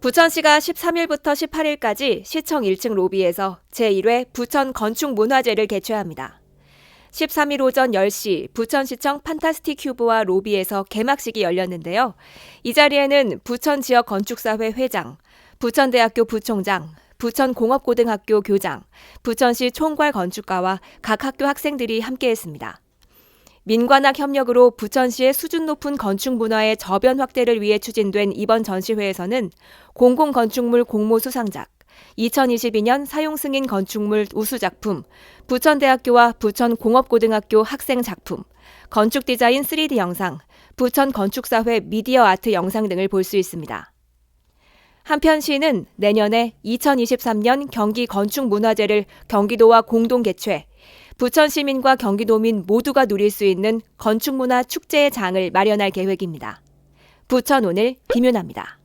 부천시가 13일부터 18일까지 시청 1층 로비에서 제1회 부천 건축 문화제를 개최합니다. 13일 오전 10시 부천시청 판타스틱 큐브와 로비에서 개막식이 열렸는데요. 이 자리에는 부천 지역 건축사회 회장, 부천대학교 부총장, 부천공업고등학교 교장, 부천시 총괄 건축가와 각 학교 학생들이 함께했습니다. 민관학 협력으로 부천시의 수준 높은 건축 문화의 저변 확대를 위해 추진된 이번 전시회에서는 공공 건축물 공모 수상작, 2022년 사용 승인 건축물 우수 작품, 부천대학교와 부천공업고등학교 학생 작품, 건축 디자인 3D 영상, 부천 건축사회 미디어 아트 영상 등을 볼 수 있습니다. 한편 시는 내년에 2023년 경기 건축문화제를 경기도와 공동 개최, 부천 시민과 경기도민 모두가 누릴 수 있는 건축문화 축제의 장을 마련할 계획입니다. 부천 오늘 김윤아입니다.